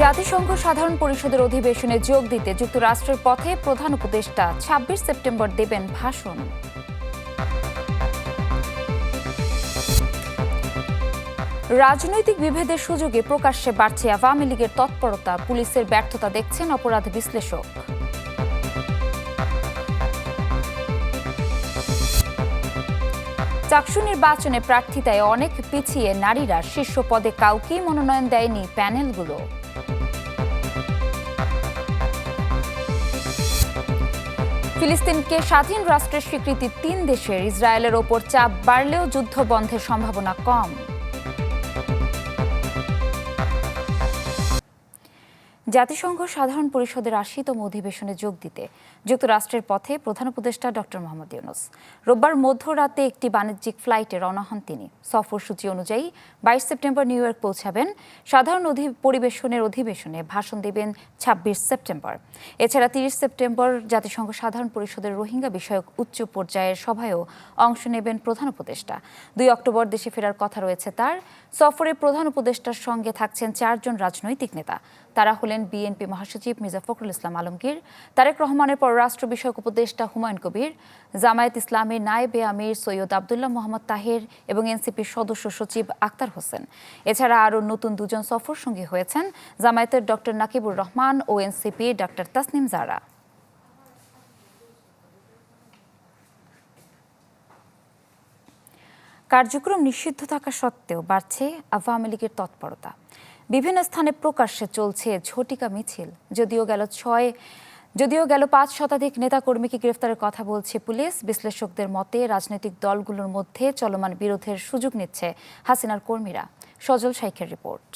জাতিসংঘ সাধারণ পরিষদের অধিবেশনে যোগ দিতে যুক্তরাষ্ট্রের পথে প্রধান উপদেষ্টা ছাব্বিশ সেপ্টেম্বর দেবেন ভাষণ। রাজনৈতিক বিভেদের সুযোগে প্রকাশ্যে বাড়ছে আওয়ামী লীগের তৎপরতা, পুলিশের ব্যর্থতা দেখছেন অপরাধ বিশ্লেষক। চাকসু নির্বাচনে প্রার্থিতায় অনেক পিছিয়ে নারীরা, শীর্ষ পদে কাউকেই মনোনয়ন দেয়নি প্যানেলগুলো। ফিলিস্তিনকে স্বাধীন রাষ্ট্রের স্বীকৃতি তিন দেশের ইসরায়েলের ওপর চাপ বাড়লেও যুদ্ধ বন্ধের সম্ভাবনা কম। জাতিসংঘ সাধারণ পরিষদের আশিতম অধিবেশনে যোগ দিতে যুক্তরাষ্ট্রের পথে প্রধান উপদেষ্টা ডক্টর মোহাম্মদ ইউনুস। রোববার মধ্যরাতে একটি বাণিজ্যিক ফ্লাইটে রওনা হন তিনি। সফরসূচি অনুযায়ী বাইশ সেপ্টেম্বর নিউ ইয়র্ক পৌঁছাবেন। সাধারণ পরিবেশনের অধিবেশনে ভাষণ দেবেন ছাব্বিশ সেপ্টেম্বর। এছাড়া তিরিশ সেপ্টেম্বর জাতিসংঘ সাধারণ পরিষদের রোহিঙ্গা বিষয়ক উচ্চ পর্যায়ের সভায়ও অংশ নেবেন প্রধান উপদেষ্টা। দুই অক্টোবর দেশে ফেরার কথা রয়েছে তার। সফরে প্রধান উপদেষ্টার সঙ্গে থাকছেন চারজন রাজনৈতিক নেতা। তারা হলেন বিএনপি মহাসচিব মির্জা ফখরুল ইসলাম আলমগীর, তারেক রহমানের পররাষ্ট্র বিষয়ক উপদেষ্টা হুমায়ুন কবির, জামায়াত ইসলামের নায়েবে আমির সৈয়দ আবদুল্লাহ মোহাম্মদ তাহের এবং এনসিপির সদস্য সচিব আক্তার হোসেন। এছাড়া আরও নতুন দুজন সফর সঙ্গী হয়েছেন, জামায়াতের ডক্টর নাকিবুর রহমান ও এনসিপি ডক্টর তাসনিম জারা। কার্যক্রম নিষিদ্ধ থাকা সত্ত্বেও বাড়ছে আওয়ামী লীগের তৎপরতা। বিভিন্ন স্থানে প্রকাশ্যে চলছে ঝটিকা মিছিল। যদিও গেল ছয়, যদিও গেল পাঁচ শতাধিক নেতাকর্মীকে গ্রেফতারের কথা বলছে পুলিশ, বিশ্লেষকদের মতে রাজনৈতিক দলগুলোর মধ্যে চলমান বিরোধের সুযোগ নিচ্ছে হাসিনার কর্মীরা। সজল শাইখের রিপোর্ট।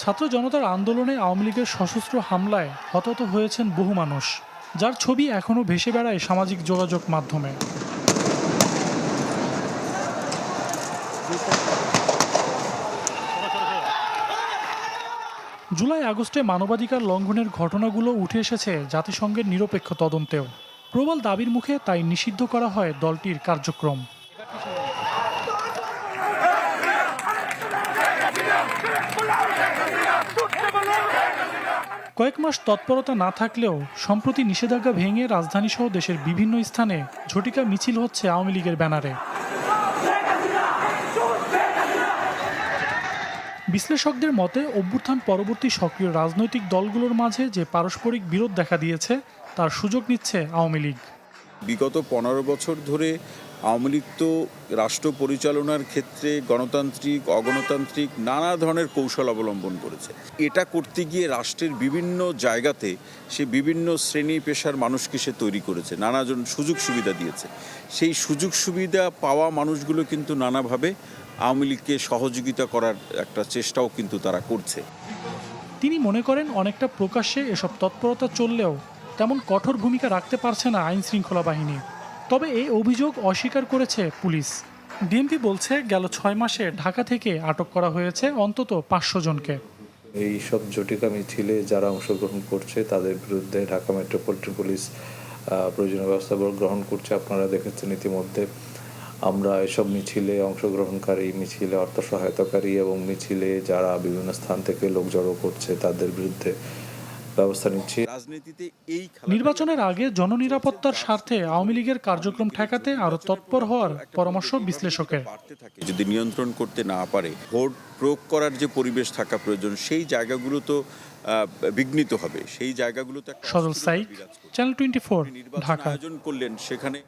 ছাত্র জনতার আন্দোলনে আওয়ামী লীগের সশস্ত্র হামলায় হতাহত হয়েছেন বহু মানুষ। যার ছবি এখনও ভেসে বেড়ায় সামাজিক যোগাযোগ মাধ্যমে। জুলাই, আগস্টে মানবাধিকার লঙ্ঘনের ঘটনাগুলো উঠে এসেছে জাতিসংঘের নিরপেক্ষ তদন্তেও। প্রবল দাবির মুখে তাই নিষিদ্ধ করা হয় দলটির কার্যক্রম। কয়েক মাস তৎপরতা না থাকলেও, সম্প্রতি নিষেধাজ্ঞা ভেঙে রাজধানীসহ দেশের বিভিন্ন স্থানে ঝটিকা মিছিল হচ্ছে আওয়ামী লীগের ব্যানারে। বিশ্লেষকদের মতে, অভ্যুত্থান পরবর্তী সক্রিয় রাজনৈতিক দলগুলোর মাঝে যে পারস্পরিক বিরোধ দেখা দিয়েছে, তার সুযোগ নিচ্ছে আওয়ামী লীগ। বিগত পনেরো বছর ধরে আওয়ামী লীগ তো রাষ্ট্র পরিচালনার ক্ষেত্রে গণতান্ত্রিক, অগণতান্ত্রিক নানা ধরনের কৌশল অবলম্বন করেছে। এটা করতে গিয়ে রাষ্ট্রের বিভিন্ন জায়গাতে সে বিভিন্ন শ্রেণি পেশার মানুষকে সে তৈরি করেছে, নানাজন সুযোগ সুবিধা দিয়েছে। সেই সুযোগ সুবিধা পাওয়া মানুষগুলো কিন্তু নানাভাবে আওয়ামী লীগকে সহযোগিতা করার একটা চেষ্টাও কিন্তু তারা করছে। তিনি মনে করেন অনেকটা প্রকাশ্যে এসব তৎপরতা চললেও তেমন কঠোর ভূমিকা রাখতে পারছে না আইন শৃঙ্খলা বাহিনী। তবে এই অভিযোগ অস্বীকার করেছে পুলিশ। ডিএমপি বলছে, গেল ছয় মাসে ঢাকা থেকে আটক করা হয়েছে অন্তত পাঁচশো জনকে। এই সব জটিকা মিছিলে যারা অংশগ্রহণ করছে, তাদের বিরুদ্ধে ঢাকা মেট্রোপলিটন পুলিশ প্রয়োজনীয় ব্যবস্থা গ্রহণ করছে। আপনারা দেখেছেন ইতিমধ্যে আমরা এসব মিছিলে, অংশগ্রহণকারী মিছিলে, অর্থ সহায়তাকারী এবং মিছিলে যারা বিভিন্ন স্থান থেকে লোক জড়ো করছে, তাদের বিরুদ্ধে ব্যবস্থা নিচ্ছি। এই নির্বাচনের আগে জননিরাপত্তার স্বার্থে আওয়ামী লীগের কার্যক্রম ঠেকাতে আরও তৎপর হওয়ার পরামর্শ বিশ্লেষকের। যদি নিয়ন্ত্রণ করতে না পারে ভোট প্রয়োগ করার যে পরিবেশ থাকা প্রয়োজন সেই জায়গাগুলো তো আহ, বিঘ্নিত হবে। সেই জায়গাগুলো তো একটা Sajal Shaikh channel twenty four Dhaka. আয়োজন করলেন সেখানে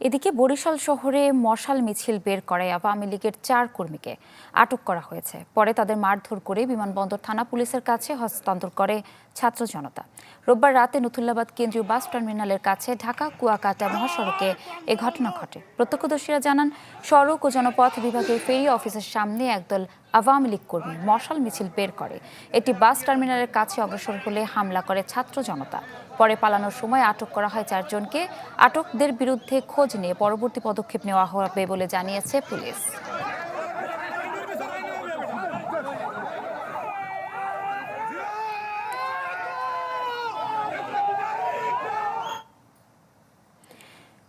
এদিকে বরিশাল শহরে মশাল মিছিল বের করায় আওয়ামী লীগের চার কর্মীকে আটক করা হয়েছে। পরে তাদের মারধর করে বিমানবন্দর থানা পুলিশের কাছে হস্তান্তর করে ছাত্র জনতা। রোববার রাতে নথুল্লাবাদ কেন্দ্রীয় বাস টার্মিনালের কাছে ঢাকা কুয়াকাটা মহাসড়কে এ ঘটনা ঘটে। প্রত্যক্ষদর্শীরা জানান, সড়ক ও জনপথ বিভাগের ফেরি অফিসের সামনে একদল আওয়ামী লীগ কর্মী মশাল মিছিল বের করে। এটি বাস টার্মিনালের কাছে অগ্রসর হলে হামলা করে ছাত্র জনতা। পরে পালানোর সময় আটক করা হয় চারজনকে। আটকদের বিরুদ্ধে খোঁজ নিয়ে পরবর্তী পদক্ষেপ নেওয়া হবে বলে জানিয়েছে পুলিশ।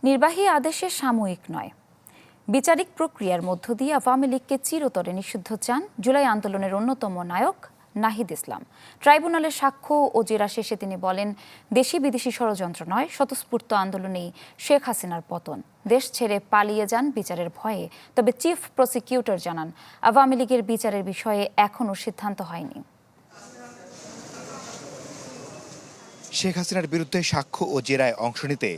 নির্বাহী আদেশে সাময়িক নয়। বিচারিক প্রক্রিয়ার মধ্য দিয়ে আওয়ামী লীগকে চিরতরে নিষিদ্ধ চান জুলাই আন্দোলনের অন্যতম নায়ক নাহিদ ইসলাম। ট্রাইব্যুনালের সাক্ষ্য ও জেরা শেষে তিনি বলেন, দেশি বিদেশি ষড়যন্ত্র নয়, স্বতঃস্ফূর্ত আন্দোলনেই শেখ হাসিনার পতন। দেশ ছেড়ে পালিয়ে যান বিচারের ভয়ে, তবে চিফ প্রসিকিউটর জানান, আওয়ামী লীগের বিচারের বিষয়ে এখনও সিদ্ধান্ত হয়নি। শেখ হাসিনার বিরুদ্ধে সাক্ষ্য ও জেরায় অংশ নিতে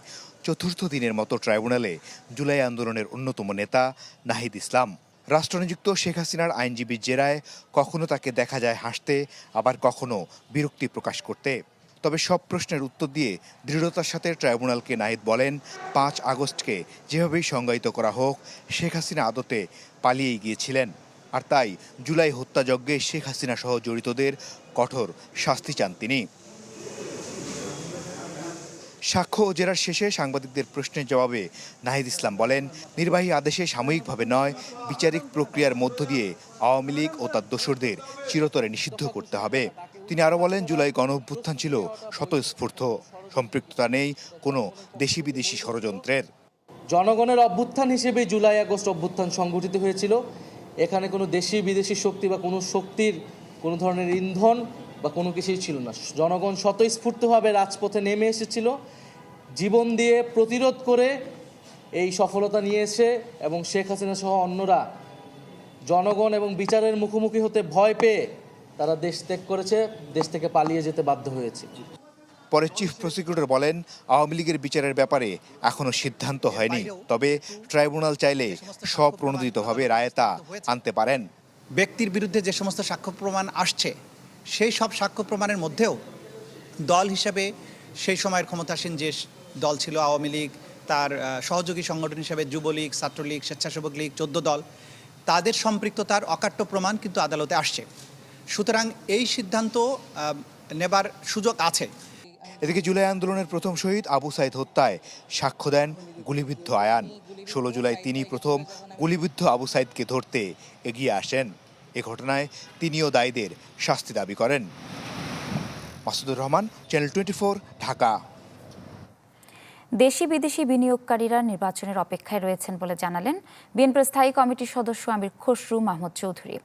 চতুর্থ দিনের মতো ট্রাইব্যুনালে জুলাই আন্দোলনের অন্যতম নেতা নাহিদ ইসলাম। রাষ্ট্রনিযুক্ত শেখ হাসিনার আইনজীবীর জেরায় কখনো তাকে দেখা যায় হাসতে, আবার কখনো বিরক্তি প্রকাশ করতে। তবে সব প্রশ্নের উত্তর দিয়ে দৃঢ়তার সাথে ট্রাইব্যুনালকে নাহিদ বলেন, পাঁচ আগস্টকে যেভাবেই সংজ্ঞায়িত করা হোক, শেখ হাসিনা আদতে পালিয়েই গিয়েছিলেন। আর তাই জুলাই হত্যাযজ্ঞে শেখ হাসিনা সহ জড়িতদের কঠোর শাস্তি চান তিনি। সাক্ষ্য ও জেরার শেষে সাংবাদিকদের প্রশ্নের জবাবে নাহিদ ইসলাম বলেন, নির্বাহী আদেশে সাময়িকভাবে নয়, বিচারিক প্রক্রিয়ার মধ্য দিয়ে আওয়ামী লীগ ও তার দোসরদের চিরতরে নিষিদ্ধ করতে হবে। তিনি আরও বলেন, জুলাই গণ অভ্যুত্থান ছিল স্বতঃস্ফূর্ত, সম্পৃক্ততা নেই কোনো দেশি বিদেশি ষড়যন্ত্রের। জনগণের অভ্যুত্থান হিসেবে জুলাই, আগস্ট অভ্যুত্থান সংগঠিত হয়েছিল। এখানে কোনো দেশি বিদেশি শক্তি বা কোনো শক্তির কোনো ধরনের ইন্ধন বা কোনো কিছুই ছিল না। জনগণ স্বতঃস্ফূর্তভাবে রাজপথে নেমে এসেছিল জীবন দিয়ে প্রতিরোধ করে এই সফলতা নিয়ে এসে এবং শেখ হাসিনা সহ অন্যরা জনগণ এবং বিচারের মুখোমুখি হতে ভয় পেয়ে তারা দেশ ত্যাগ করেছে দেশ থেকে পালিয়ে যেতে বাধ্য হয়েছে। পরে চিফ প্রসিকিউটর বলেন আওয়ামী লীগের বিচারের ব্যাপারে এখনও সিদ্ধান্ত হয়নি। তবে ট্রাইব্যুনাল চাইলে স্বপ্রণোদিতভাবে রায়তা আনতে পারেন। ব্যক্তির বিরুদ্ধে যে সমস্ত সাক্ষ্য প্রমাণ আসছে সেই সব সাক্ষ্য প্রমাণের মধ্যেও দল হিসাবে সেই সময়ের ক্ষমতাসীন যে দল ছিল আওয়ামী লীগ, তার সহযোগী সংগঠন হিসাবে যুবলীগ, ছাত্রলীগ, স্বেচ্ছাসেবক লীগ, চোদ্দ দল, তাদের সম্পৃক্ততার অকাট্য প্রমাণ কিন্তু আদালতে আসছে। সুতরাং এই সিদ্ধান্ত নেবার সুযোগ আছে। এদিকে জুলাই আন্দোলনের প্রথম শহীদ আবু সাইদ হত্যায় সাক্ষ্য দেন গুলিবিদ্ধ আয়ান। ষোলো জুলাই তিনি প্রথম গুলিবিদ্ধ আবু সাইদকে ধরতে এগিয়ে আসেন। এ ঘটনায় তিনিও দায়ীদের শাস্তি দাবি করেন। Masudur Rahman channel twenty Dhaka. দেশি বিদেশি বিনিয়োগকারীরা নির্বাচনের অপেক্ষায় রয়েছেন বলে জানালেন বিএনপির স্থায়ী কমিটির সদস্য আমির খসরু মাহমুদ চৌধুরী।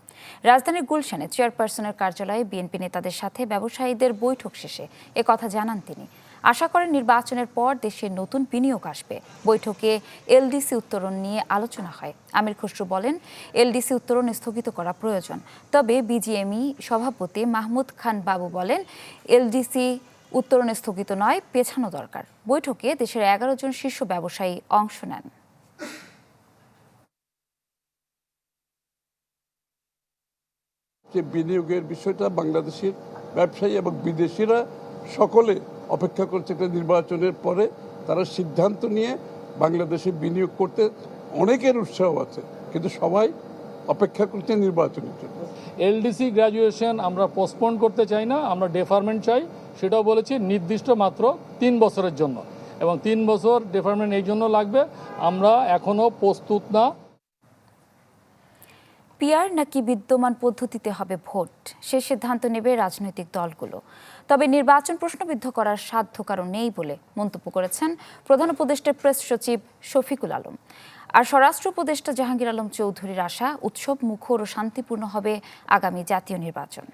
রাজধানীর গুলশানে চেয়ারপারসনের কার্যালয়ে বিএনপি নেতাদের সাথে ব্যবসায়ীদের বৈঠক শেষে কথা জানান তিনি। আশা করেন নির্বাচনের পর দেশে নতুন বিনিয়োগ আসবে। বৈঠকে এলডিসি উত্তরণ নিয়ে আলোচনা হয়। আমির খসরু বলেন, এলডিসি উত্তরণ স্থগিত করা প্রয়োজন। তবে বিজিএমই সভাপতি মাহমুদ খান বাবু বলেন, এলডিসি উত্তরণ স্থগিত নয়, পেছানো দরকার। বৈঠকে দেশের এগারো জন শীর্ষ ব্যবসায়ী অংশ নেন। যে বিনিয়োগের বিষয়টা বাংলাদেশের ব্যবসায়ী এবং বিদেশিরা সকলে অপেক্ষা করছে একটা নির্বাচনের পরে তারা সিদ্ধান্ত নিয়ে বাংলাদেশে বিনিয়োগ করতে অনেকের উৎসাহ আছে, কিন্তু সবাই অপেক্ষা করছে নির্বাচনের জন্য। এলডিসি গ্র্যাজুয়েশন আমরা পোস্টপোন করতে চাই না, আমরা ডেফারমেন্ট চাই, সেটাও বলেছি নির্দিষ্ট মাত্র তিন বছরের জন্য। এবং তিন বছর ডেফারমেন্ট এই জন্য লাগবে, আমরা এখনও প্রস্তুত না পিয়ার নাকি বিদ্যমান পদ্ধতিতে হবে ভোট? সে সিদ্ধান্ত নেবে রাজনৈতিক দলগুলো। তবে নির্বাচন প্রশ্নবিদ্ধ করার সাধ্য কারণ নেই বলে মন্তব্য করেছেন প্রধান উপদেষ্টা প্রেস সচিব শফিকুল আলম। আর স্বরাষ্ট্র উপদেষ্টা জাহাঙ্গীর আলম চৌধুরীর আশা, উৎসব মুখর ও শান্তিপূর্ণ হবে আগামী জাতীয় নির্বাচন।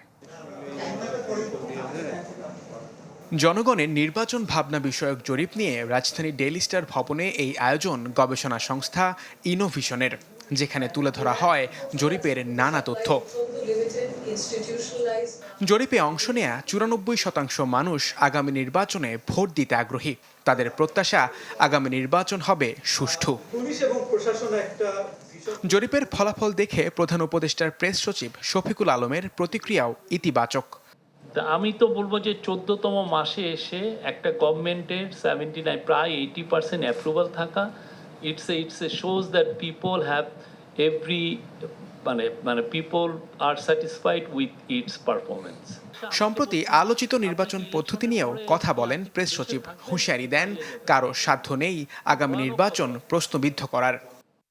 জনগণের নির্বাচন ভাবনা বিষয়ক জরিপ নিয়ে রাজধানী ডেইলি স্টার ভবনে এই আয়োজন গবেষণা সংস্থা ইনোভিশনের। যেখানে তুলে ধরা হয় জরিপের নানা তথ্য। জরিপে অংশ নেয়া চুরানব্বই শতাংশ মানুষ আগামী নির্বাচনে ভোট দিতে আগ্রহী। তাদের প্রত্যাশা আগামী নির্বাচন হবে সুষ্ঠু। জরিপের ফলাফল দেখে প্রধান উপদেষ্টার প্রেস সচিব শফিকুল আলমের প্রতিক্রিয়াও ইতিবাচক। তা আমি তো বলব যে চোদ্দতম মাসে এসে একটা গভর্নমেন্টের সেভেন্টি নাইন প্রায় এইটি পার্সেন্ট অ্যাপ্রুভাল থাকা a it's a shows that people have every মানে মানে people are satisfied with its performance সম্প্রতি আলোচিত নির্বাচন পদ্ধতি নিয়েও কথা বলেন প্রেস সচিব হুঁশিয়ারি দেন কারও সাধ্য নেই আগামী নির্বাচন প্রশ্নবিদ্ধ করার।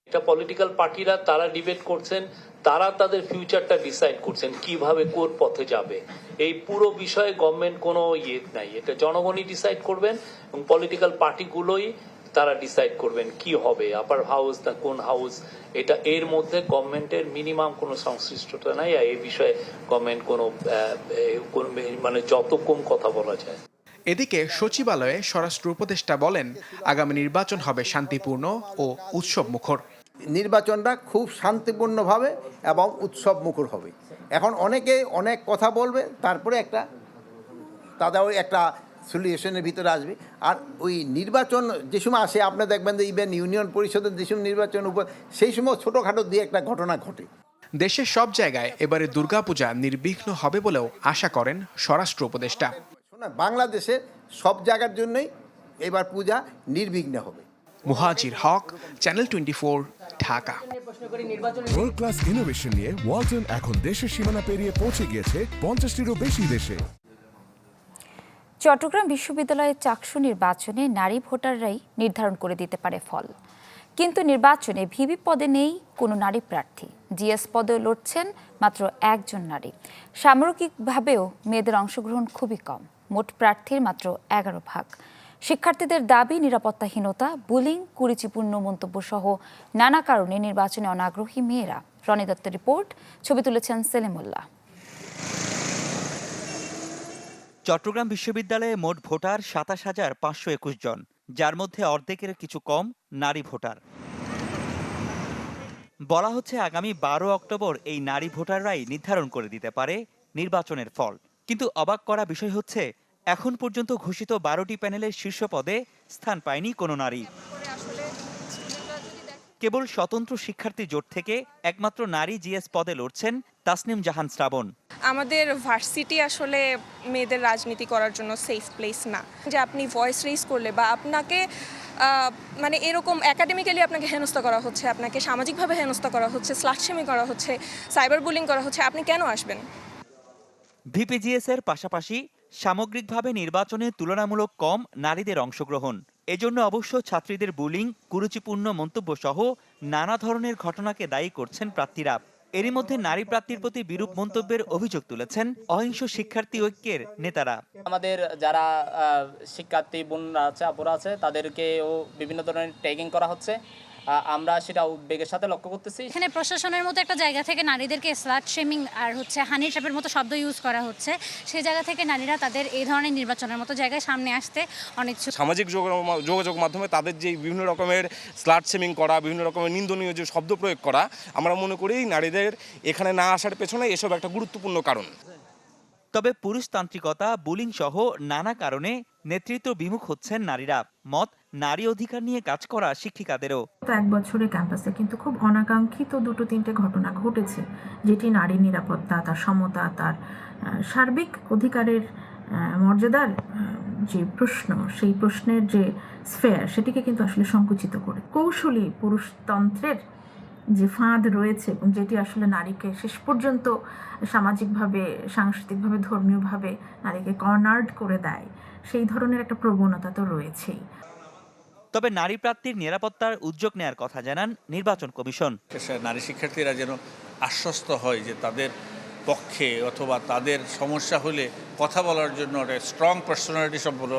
এটা পলিটিক্যাল পার্টিরা তারা ডিবেট করছেন তারা তাদের ফিউচারটা ডিসাইড করছেন কীভাবে কোন পথে যাবে। এই পুরো বিষয়ে গভর্নমেন্ট কোনো ইয়ে নাই। এটা জনগণই ডিসাইড করবেন এবং পলিটিক্যাল পার্টিগুলোই তারা ডিসাইড করবেন কি হবে আপার হাউস না কোন হাউস এটা এর মধ্যে গভর্নমেন্টের মিনিমাম কোনো সংশ্লিষ্টতা নাই আর এই বিষয়ে গভর্নমেন্ট কোনো মানে যত কম কথা বলা যায়। এদিকে সচিবালয়ে স্বরাষ্ট্র উপদেষ্টা বলেন আগামী নির্বাচন হবে শান্তিপূর্ণ ও উৎসব মুখর নির্বাচনটা খুব শান্তিপূর্ণভাবে এবং উৎসব মুখর হবে। এখন অনেকে অনেক কথা বলবে তারপরে একটা তাদের ওই একটা সলিউশনের ভিতরে আসবে। আর ওই নির্বাচন যে সময় আসে আপনি দেখবেন যে ইভেন ইউনিয়ন পরিষদের যে সময় নির্বাচন উপর সেই সময় ছোটোখাটো দিয়ে একটা ঘটনা ঘটে। দেশের সব জায়গায় এবারে দুর্গাপূজা নির্বিঘ্ন হবে বলেও আশা করেন স্বরাষ্ট্র উপদেষ্টা। শোনা বাংলাদেশে সব জায়গার জন্যই এবার পূজা নির্বিঘ্ন হবে। Muhajir Haq channel twenty four Dhaka. World class innovation নিয়ে ওয়ালটন এখন দেশের সীমানা পেরিয়ে পৌঁছে গিয়েছে পঞ্চাশটিরও বেশি দেশে। চট্টগ্রাম বিশ্ববিদ্যালয়ের চাকসু নির্বাচনে নারী ভোটাররাই নির্ধারণ করে দিতে পারে ফল। কিন্তু নির্বাচনে ভিভি পদে নেই কোনো নারী প্রার্থী। জিএস পদে লড়ছেন মাত্র একজন নারী। সামরিকভাবেও মেয়েদের অংশগ্রহণ খুবই কম। মোট প্রার্থীর মাত্র এগারো ভাগ। শিক্ষার্থীদের দাবি, নিরাপত্তাহীনতা, বুলিং, কুরুচিপূর্ণ মন্তব্য সহ নানা কারণে নির্বাচনে অনাগ্রহী মেয়েরা। রনি দত্ত রিপোর্ট, ছবি তুলেছেন সেলিমুল্লাহ। চট্টগ্রাম বিশ্ববিদ্যালয়ে মোট ভোটার সাতাশ হাজার পাঁচশো একুশ জন, যার মধ্যে অর্ধেকের কিছু কম নারী ভোটার। বলা হচ্ছে আগামী বারো অক্টোবর এই নারী ভোটাররাই নির্ধারণ করে দিতে পারে নির্বাচনের ফল। কিন্তু অবাক করা বিষয় হচ্ছে, এখন পর্যন্ত ঘোষিত বারোটি প্যানেলের শীর্ষ পদে স্থান পায়নি কোনো নারী। কেবল স্বতন্ত্র শিক্ষার্থী জোট থেকে একমাত্র নারী জিএস পদে লড়ছেন তাসনিম জাহান শ্রাবণ। আমাদের ভার্সিটি আসলে মেয়েদের রাজনীতি করার জন্য সেফ প্লেস না। যে আপনি ভয়েস রেজ করলে বা আপনাকে মানে এরকম একাডেমিক্যালি আপনাকে হেনস্থা করা হচ্ছে, আপনাকে সামাজিকভাবে হেনস্থা করা হচ্ছে স্লাটসেমি করা হচ্ছে সাইবার বুলিং করা হচ্ছে, আপনি কেন আসবেন? ভিপিজিএস এর পাশাপাশি সামগ্রিকভাবে নির্বাচনে তুলনামূলক কম নারীদের অংশগ্রহণ। এজন্য অবশ্য ছাত্রীদের বুলিং কুরুচিপূর্ণ মন্তব্য সহ নানা ধরনের ঘটনাকে দায়ী করছেন প্রার্থীরা। এরই মধ্যে নারী প্রাপ্তির প্রতি বিরূপ মন্তব্যের অভিযোগ তুলেছেন অহিংস শিক্ষার্থী ঐক্যের নেতারা। আমাদের যারা শিক্ষার্থী বোনরা আছে, আপুরা আছে, তাদেরকেও বিভিন্ন ধরনের ট্যাগিং করা হচ্ছে। আমরা সেটা উদ্বেগের সাথে লক্ষ্য করতেছি। এখানে প্রশাসনের মতো একটা জায়গা থেকে নারীদেরকে স্লাট শেমিং আর হচ্ছে হানি ট্র্যাপের মতো শব্দ ইউজ করা হচ্ছে সেই জায়গা থেকে নারীরা তাদের এই ধরনের নির্বাচনের মতো জায়গায় সামনে আসতে অনিচ্ছুক। সামাজিক যোগ- যোগাযোগ মাধ্যমে তাদের যে বিভিন্ন রকমের স্লাট সেমিং করা বিভিন্ন রকমের নিন্দনীয় যে শব্দ প্রয়োগ করা আমরা মনে করি নারীদের এখানে না আসার পেছনে এসব একটা গুরুত্বপূর্ণ কারণ। তবে পুরুষতান্ত্রিকতা বুলিং সহ নানা কারণে নেতৃত্ব বিমুখ হচ্ছেন নারীরা। মত নারী অধিকার নিয়ে কাজ করা শিক্ষিকাদেরও। এক বছরে ক্যাম্পাসে কিন্তু খুব অনাকাঙ্ক্ষিত দুটো তিনটে ঘটনা ঘটেছে, যেটি নারী নিরাপত্তা, তার সমতা, তার সার্বিক অধিকারের মর্যাদার যে প্রশ্ন, সেই প্রশ্নের যে স্ফেয়ার সেটিকে কিন্তু আসলে সংকুচিত করে। কৌশলী পুরুষতন্ত্রের যে ফাঁদ রয়েছে এবং যেটি আসলে নারীকে শেষ পর্যন্ত সামাজিকভাবে, সাংস্কৃতিকভাবে, ধর্মীয়ভাবে নারীকে কর্নার্ড করে দেয়, সেই ধরনের একটা প্রবণতা তো রয়েছেই। তবে নারী প্রার্থীর নিরাপত্তার উদ্যোগ নেয়ার কথা জানান নির্বাচন কমিশন। নারী শিক্ষার্থীরা যেন আশ্বস্ত হয় যে তাদের পক্ষে অথবা তাদের সমস্যা হলে কথা বলার জন্য একটা স্ট্রং পার্সোনালিটি সম্পন্ন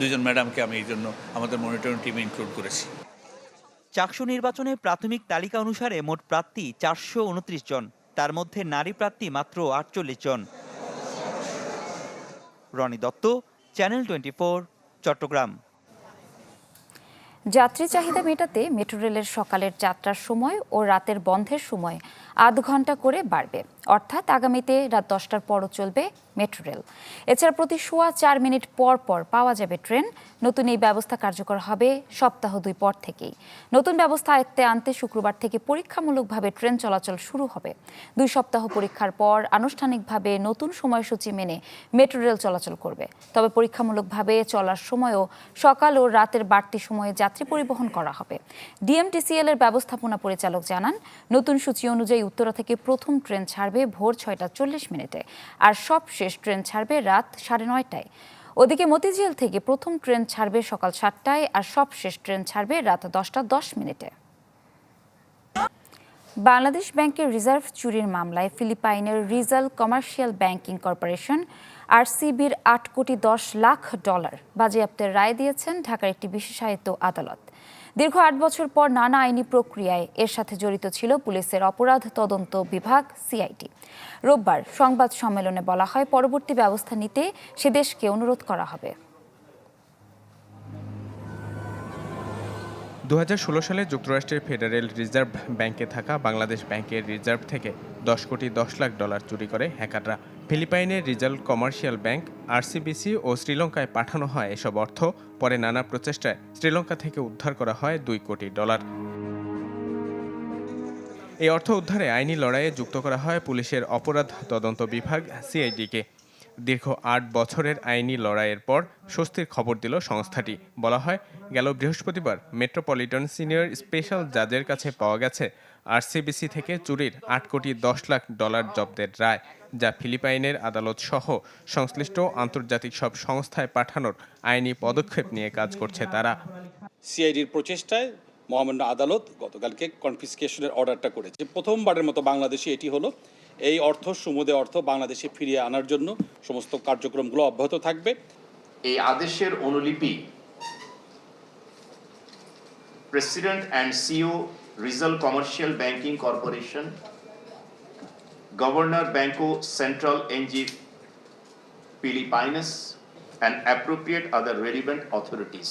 দুজন ম্যাডামকে আমি এই জন্য আমাদের মনিটরিং টিমে ইনক্লুড করেছি। চাকসু নির্বাচনে প্রাথমিক তালিকা অনুসারে মোট প্রার্থী চারশো উনত্রিশ জন তার মধ্যে নারী প্রার্থী মাত্র আটচল্লিশ জন। Roni Dutta channel twenty Chattogram. যাত্রী চাহিদা মেটাতে মেট্রো রেলের সকালের যাত্রার সময় ও রাতের বন্ধের সময় আধ ঘণ্টা করে বাড়বে। অর্থাৎ আগামীতে রাত দশটার পরও চলবে মেট্রো রেল। এছাড়া প্রতি সোয়া চার মিনিট পর পর পাওয়া যাবে ট্রেন। নতুন এই ব্যবস্থা কার্যকর হবে সপ্তাহ দুই পর থেকেই। নতুন ব্যবস্থা আয়ত্তে আনতে শুক্রবার থেকে পরীক্ষামূলকভাবে ট্রেন চলাচল শুরু হবে। দুই সপ্তাহ পরীক্ষার পর আনুষ্ঠানিকভাবে নতুন সময়সূচি মেনে মেট্রো রেল চলাচল করবে। তবে পরীক্ষামূলকভাবে চলার সময়ও সকাল ও রাতের বাড়তি সময়ে যাত্রী পরিবহন করা হবে। ডিএমটিসিএল এর ব্যবস্থাপনা পরিচালক জানান, নতুন সূচি অনুযায়ী উত্তরা থেকে প্রথম ট্রেন ছাড়বে ভোর ছয়টা চল্লিশ মিনিটে আর সব শেষ ট্রেন ছাড়বে রাত সাড়ে নয়টায়। ওদিকে মতিঝিল থেকে প্রথম ট্রেন ছাড়বে সকাল সাতটায় আর সব শেষ ট্রেন ছাড়বে রাত দশটা দশ মিনিটে। বাংলাদেশ ব্যাংকের রিজার্ভ চুরির মামলায় ফিলিপাইনের রিজাল কমার্শিয়াল ব্যাংকিং কর্পোরেশন আরসিবির আট কোটি দশ লাখ ডলার বাজেয়াপ্তের রায় দিয়েছেন ঢাকার একটি বিশেষায়িত আদালত। দীর্ঘ আট বছর পর নানা আইনি প্রক্রিয়ায় এর সাথে জড়িত ছিল পুলিশের অপরাধ তদন্ত বিভাগ, সিআইডি। রোববার সংবাদ সম্মেলনে বলা হয়, পরবর্তী ব্যবস্থা নিতে সে দেশকে অনুরোধ করা হবে। দু হাজার ষোলো সালে যুক্তরাষ্ট্রের ফেডারেল রিজার্ভ ব্যাংকে থাকা বাংলাদেশ ব্যাংকের রিজার্ভ থেকে দশ কোটি দশ লাখ ডলার চুরি করে হ্যাকাররা। ফিলিপাইনের রিজার্ভ কমার্শিয়াল ব্যাংক, আরসিবিসি ও শ্রীলঙ্কায় পাঠানো হয় এসব অর্থ। পরে নানা প্রচেষ্টায় শ্রীলঙ্কা থেকে উদ্ধার করা হয় দুই কোটি ডলার। এই অর্থ উদ্ধারে আইনি লড়াইয়ে যুক্ত করা হয় পুলিশের অপরাধ তদন্ত বিভাগ, সিআইডিকে। দীর্ঘ আট বছরের আইনি লড়াইয়ের পর স্বস্তির খবর দিল সংস্থাটি। বলা হয়, গেল বৃহস্পতিবার মেট্রোপলিটন সিনিয়র স্পেশাল জাজের কাছে পাওয়া গেছে আরসিবিসি থেকে চুরির আট কোটি দশ লাখ ডলার জব্দের রায় যা ফিলিপাইনের আদালত সহ সংশ্লিষ্ট আন্তর্জাতিক সব সংস্থায় পাঠানোর আইনি পদক্ষেপ নিয়ে কাজ করছে তারা। সিআইডির প্রচেষ্টায় মহামান্য আদালত গতকালকে কনফিসকেশনের অর্ডারটা করেছে। প্রথমবারের মতো বাংলাদেশে এটি হলো। এই অর্থ সুমদে অর্থ বাংলাদেশে ফিরিয়ে আনার জন্য সমস্ত কার্যক্রমগুলো অব্যাহত থাকবে। এই আদেশের অনুলিপি president and CEO Rizal commercial banking corporation governor Banco Central ng Pilipinas and appropriate other relevant authorities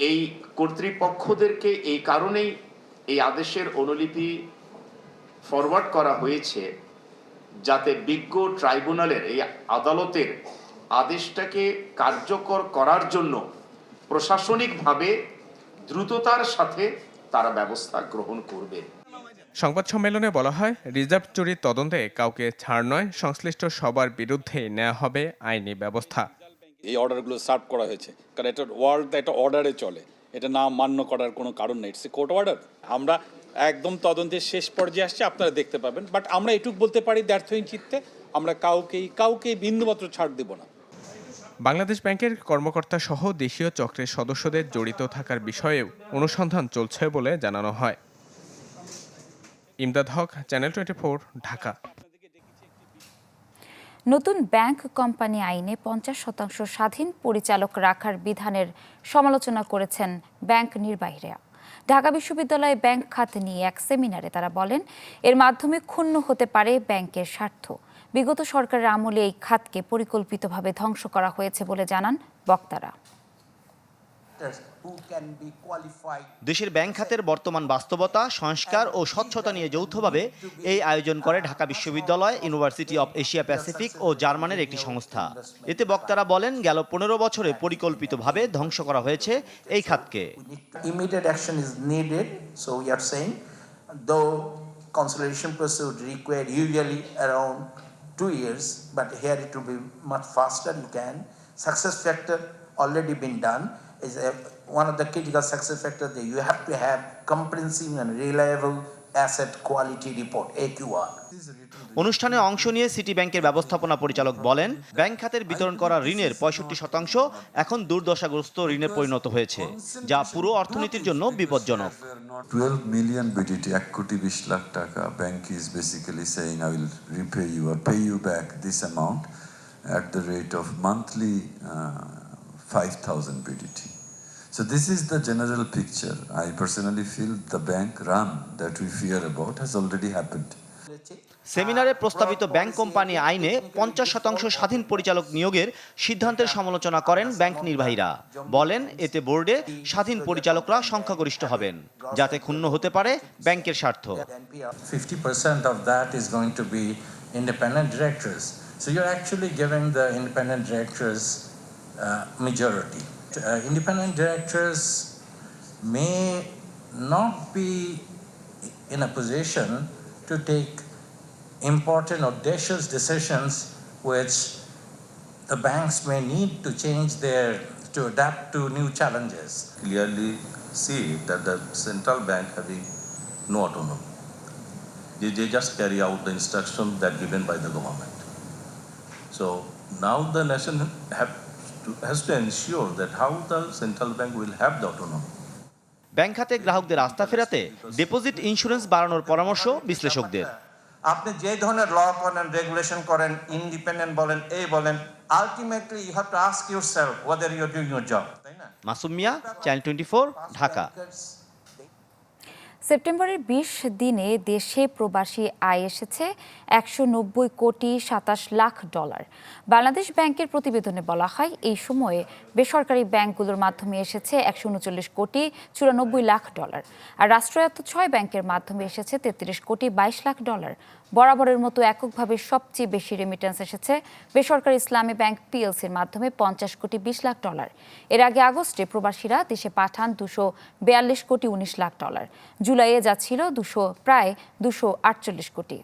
এই কর্তৃপক্ষদেরকে এই কারণেই এই আদেশের অনুলিপি ফরওয়ার্ড করা হয়েছে যাতে বিজ্ঞ ট্রাইব্যুনালের এই আদালতের আদেশটাকে কার্যকর করার জন্য প্রশাসনিকভাবে দ্রুততার সাথে তারা ব্যবস্থা গ্রহণ করবে। সংবাদ সম্মেলনে বলা হয় রিজার্ভ চুরির তদন্তে কাউকে ছাড় নয় সংশ্লিষ্ট সবার বিরুদ্ধেই নেওয়া হবে আইনি ব্যবস্থা। এই অর্ডারগুলো সার্ভ করা হয়েছে। কারণ এটা ওয়ার্ল্ড একটা অর্ডারে চলে। এটা না মান্য করার কোনো কারণ নেই। ইটস কোর্ট অর্ডার আমরা একদম তদন্তের শেষ পর্যায়ে আসছে আপনারা দেখতে পাবেন। বাট আমরা এটুক বলতে পারি ব্যর্থহীন চিত্তে আমরা কাউকেই কাউকেই বিন্দুমাত্র ছাড় দেব না। বাংলাদেশ ব্যাংকের কর্মকর্তা সহ দেশীয় চক্রের সদস্যদের জড়িত থাকার বিষয়েও অনুসন্ধান চলছে বলে জানানো হয়। Imdad Haq, channel twenty Dhaka. নতুন ব্যাংক কোম্পানি আইনে পঞ্চাশ শতাংশ স্বাধীন পরিচালক রাখার বিধানের সমালোচনা করেছেন ব্যাংক নির্বাহীরা। ঢাকা বিশ্ববিদ্যালয়ে ব্যাংক খাত নিয়ে এক সেমিনারে তারা বলেন, এর মাধ্যমে ক্ষুণ্ণ হতে পারে ব্যাংকের স্বার্থ। বিগত সরকারের আমলে এই খাতকে পরিকল্পিতভাবে ধ্বংস করা হয়েছে বলে জানান বক্তারা। দেশের ব্যাংক খাতের বর্তমান বাস্তবতা সংস্কার ও স্বচ্ছতা নিয়ে যৌথভাবে এই আয়োজন করে ঢাকা বিশ্ববিদ্যালয় ইউনিভার্সিটি অব এশিয়া প্যাসিফিক ও জার্মানের একটি সংস্থা। এতে বক্তারা বলেন গেল পনেরো বছরে পরিকল্পিতভাবে ধ্বংস করা হয়েছে এই খাতকে। Consolidation process would require usually around two years, but here it will be much faster. You can success factor already been done is a, one of the critical success factors that you have to have comprehensive and reliable asset quality report অনুষ্ঠানে অংশ নিয়ে city ব্যাংকের ব্যবস্থাপনা পরিচালক বলেন bank খাতের বিতরণ করা ঋণের পঁয়ষট্টি শতাংশ এখন দুর্দশাগ্রস্ত ঋণে পরিণত হয়েছে যা পুরো অর্থনীতির জন্য বিপজ্জনক। at the rate of monthly uh, 5000 BDT So this is the general picture. I personally feel the bank run that we fear about has already happened. সেমিনারে প্রস্তাবিত ব্যাংক কোম্পানি আইনে পঞ্চাশ শতাংশ স্বাধীন পরিচালক নিয়োগের সিদ্ধান্তের সমালোচনা করেন ব্যাংক নির্বাহীরা বলেন এতে বোর্ডে স্বাধীন পরিচালকরা সংখ্যাগরিষ্ঠ হবেন যাতে ক্ষুণ্ণ হতে পারে ব্যাংকের স্বার্থ fifty Uh, independent directors may not be in a position to take important audacious decisions which the banks may need to change their to adapt to new challenges. Clearly see that the central bank having no autonomy. They, they just carry out the instruction that given by the government. So now the nation have to, has to ensure that how the central bank will have the autonomy. Bank খাতে গ্রাহকদের আস্থা ফেরাতে deposit insurance বাড়ানোর পরামর্শ বিশ্লেষকদের। আপনি যে ধরনের ল করেন রেগুলেশন করেন ইন্ডিপেন্ডেন্ট বলেন এই বলেন ultimately you have to ask yourself you are doing your job তাই না? Masum Mia channel twenty Dhaka. সেপ্টেম্বরের বিশ দিনে দেশে প্রবাসী আয় এসেছে একশো নব্বই কোটি সাতাশ লাখ ডলার। বাংলাদেশ ব্যাংকের প্রতিবেদনে বলা হয়, এই সময়ে বেসরকারি ব্যাংকগুলোর মাধ্যমে এসেছে একশো উনচল্লিশ কোটি চুরানব্বই লাখ ডলার, আর রাষ্ট্রায়ত্ত ছয় ব্যাংকের মাধ্যমে এসেছে তেত্রিশ কোটি বাইশ লাখ ডলার। বরাবরের মতো এককভাবে সবচেয়ে বেশি রেমিটেন্স এসেছে বেসরকারি ইসলামী ব্যাংক পিএলসির মাধ্যমে পঞ্চাশ কোটি বিশ লাখ ডলার। এর আগে আগস্টে প্রবাসীরা দেশে পাঠান দুশো বেয়াল্লিশ কোটি উনিশ লাখ ডলার। জুলাইয়ে যা ছিল দুশো, প্রায় দুশো আটচল্লিশ কোটি।